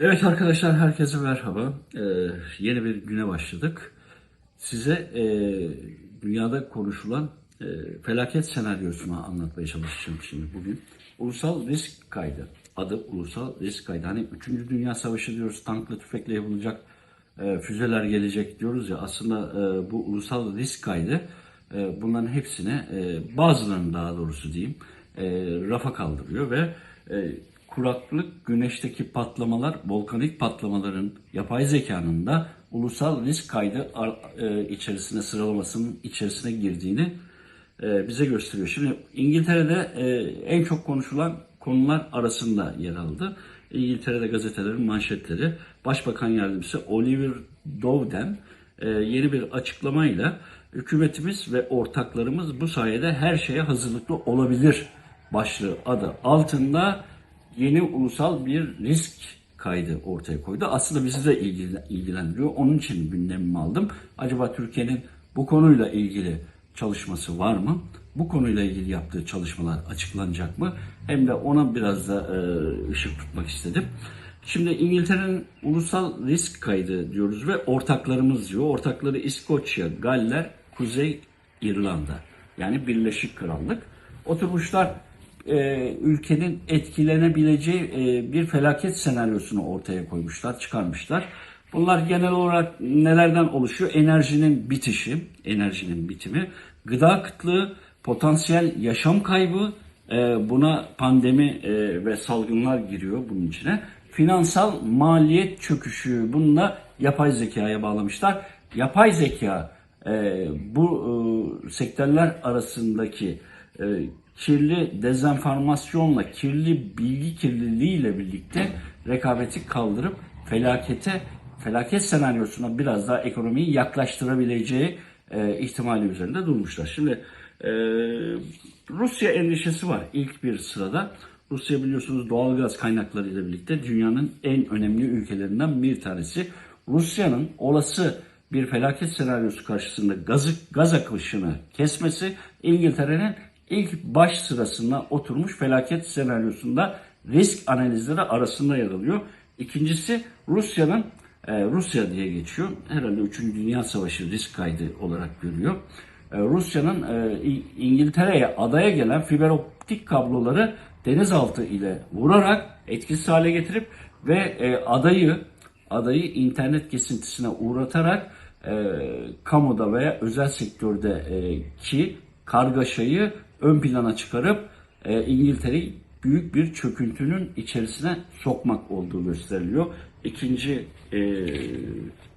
Evet arkadaşlar herkese merhaba. Ee, yeni bir güne başladık. Size e, dünyada konuşulan e, felaket senaryosunu anlatmaya çalışacağım şimdi bugün. Ulusal risk kaydı. Adı ulusal risk kaydı. Hani 3. Dünya Savaşı diyoruz tankla tüfekle yapılacak e, füzeler gelecek diyoruz ya aslında e, bu ulusal risk kaydı e, bunların hepsine e, bazılarını daha doğrusu diyeyim e, rafa kaldırıyor ve e, kuraklık, güneşteki patlamalar, volkanik patlamaların yapay zekanın da ulusal risk kaydı e, içerisine sıralamasının içerisine girdiğini e, bize gösteriyor. Şimdi İngiltere'de e, en çok konuşulan konular arasında yer aldı. İngiltere'de gazetelerin manşetleri Başbakan Yardımcısı Oliver Dowden yeni bir açıklamayla hükümetimiz ve ortaklarımız bu sayede her şeye hazırlıklı olabilir başlığı adı altında yeni ulusal bir risk kaydı ortaya koydu. Aslında bizi de ilgilendiriyor. Onun için gündemime aldım. Acaba Türkiye'nin bu konuyla ilgili çalışması var mı? Bu konuyla ilgili yaptığı çalışmalar açıklanacak mı? Hem de ona biraz da e, ışık tutmak istedim. Şimdi İngiltere'nin ulusal risk kaydı diyoruz ve ortaklarımız diyor. Ortakları İskoçya, Galler, Kuzey İrlanda. Yani Birleşik Krallık. Oturmuşlar e, ülkenin etkilenebileceği e, bir felaket senaryosunu ortaya koymuşlar, çıkarmışlar. Bunlar genel olarak nelerden oluşuyor? Enerjinin bitişi, enerjinin bitimi, gıda kıtlığı, potansiyel yaşam kaybı, e, buna pandemi e, ve salgınlar giriyor bunun içine. Finansal maliyet çöküşü, bunu yapay zekaya bağlamışlar. Yapay zeka e, bu e, sektörler arasındaki e, kirli dezenformasyonla, kirli bilgi kirliliğiyle birlikte rekabeti kaldırıp felakete, felaket senaryosuna biraz daha ekonomiyi yaklaştırabileceği e, ihtimali üzerinde durmuşlar. Şimdi e, Rusya endişesi var ilk bir sırada. Rusya biliyorsunuz doğalgaz kaynaklarıyla birlikte dünyanın en önemli ülkelerinden bir tanesi. Rusya'nın olası bir felaket senaryosu karşısında gaz, gaz akışını kesmesi İngiltere'nin ilk baş sırasına oturmuş felaket senaryosunda risk analizleri arasında yer alıyor. İkincisi Rusya'nın e, Rusya diye geçiyor. Herhalde 3. Dünya Savaşı risk kaydı olarak görüyor. E, Rusya'nın e, İngiltere'ye adaya gelen fiber optik kabloları denizaltı ile vurarak etkisiz hale getirip ve e, adayı adayı internet kesintisine uğratarak e, kamuda veya özel sektörde e, ki kargaşayı ön plana çıkarıp e, İngiltere'yi büyük bir çöküntünün içerisine sokmak olduğu gösteriliyor. İkinci e,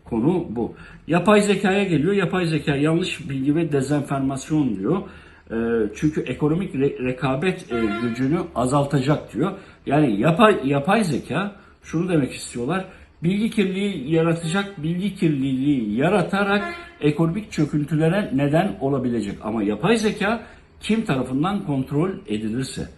konu bu. Yapay zekaya geliyor. Yapay zeka yanlış bilgi ve dezenformasyon diyor. E, çünkü ekonomik re- rekabet e, gücünü azaltacak diyor. Yani yapay yapay zeka şunu demek istiyorlar. Bilgi kirliliği yaratacak, bilgi kirliliği yaratarak ekonomik çöküntülere neden olabilecek. Ama yapay zeka kim tarafından kontrol edilirse,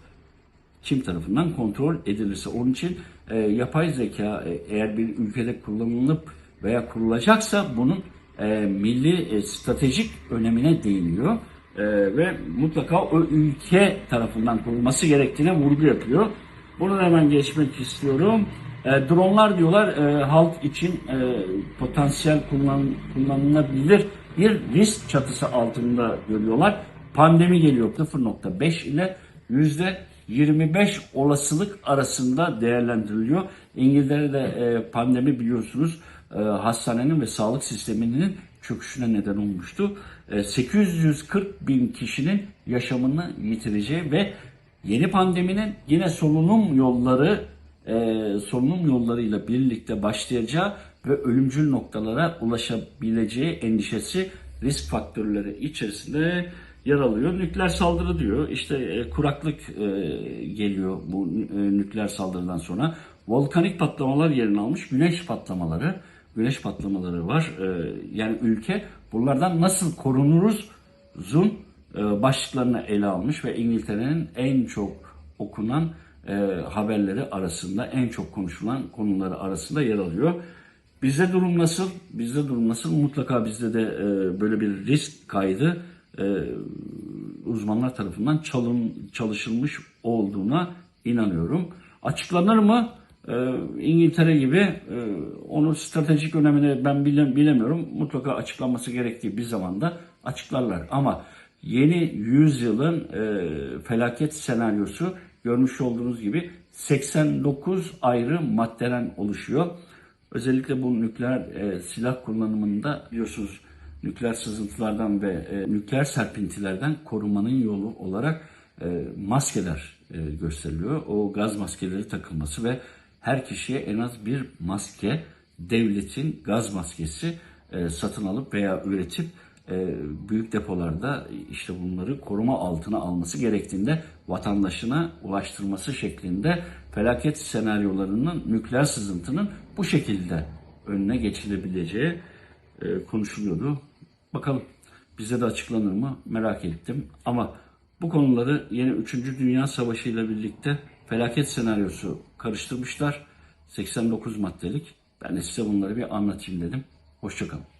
kim tarafından kontrol edilirse. Onun için e, yapay zeka e, eğer bir ülkede kullanılıp veya kurulacaksa bunun e, milli e, stratejik önemine değiniyor. E, ve mutlaka o ülke tarafından kurulması gerektiğine vurgu yapıyor. Bunu hemen geçmek istiyorum. E, dronlar diyorlar e, halk için e, potansiyel kullan, kullanılabilir bir risk çatısı altında görüyorlar. Pandemi geliyor 0.5 ile yüzde 25 olasılık arasında değerlendiriliyor. İngiltere'de e, pandemi biliyorsunuz e, hastanenin ve sağlık sisteminin çöküşüne neden olmuştu. E, 840 bin kişinin yaşamını yitireceği ve yeni pandeminin yine solunum yolları e, solunum yollarıyla birlikte başlayacağı ve ölümcül noktalara ulaşabileceği endişesi risk faktörleri içerisinde yer alıyor. Nükleer saldırı diyor. İşte e, kuraklık e, geliyor bu e, nükleer saldırıdan sonra. Volkanik patlamalar yerini almış. Güneş patlamaları, güneş patlamaları var. E, yani ülke bunlardan nasıl korunuruz zun e, başlıklarını ele almış ve İngiltere'nin en çok okunan e, haberleri arasında, en çok konuşulan konuları arasında yer alıyor. Bizde durum nasıl? Bizde durum nasıl? Mutlaka bizde de e, böyle bir risk kaydı e, uzmanlar tarafından çalın, çalışılmış olduğuna inanıyorum. Açıklanır mı? e, İngiltere gibi e, onun stratejik önemini ben bile- bilemiyorum. Mutlaka açıklanması gerektiği bir zamanda açıklarlar. Ama yeni yüzyılın e, felaket senaryosu görmüş olduğunuz gibi 89 ayrı maddeden oluşuyor. Özellikle bu nükleer e, silah kullanımında biliyorsunuz nükleer sızıntılardan ve e, nükleer serpintilerden korunmanın yolu olarak e, maskeler e, gösteriliyor. O gaz maskeleri takılması ve her kişiye en az bir maske devletin gaz maskesi e, satın alıp veya üretip büyük depolarda işte bunları koruma altına alması gerektiğinde vatandaşına ulaştırması şeklinde felaket senaryolarının nükleer sızıntının bu şekilde önüne geçilebileceği e, konuşuluyordu. Bakalım bize de açıklanır mı merak ettim. Ama bu konuları yeni 3. Dünya Savaşı ile birlikte felaket senaryosu karıştırmışlar. 89 maddelik. Ben de size bunları bir anlatayım dedim. Hoşçakalın.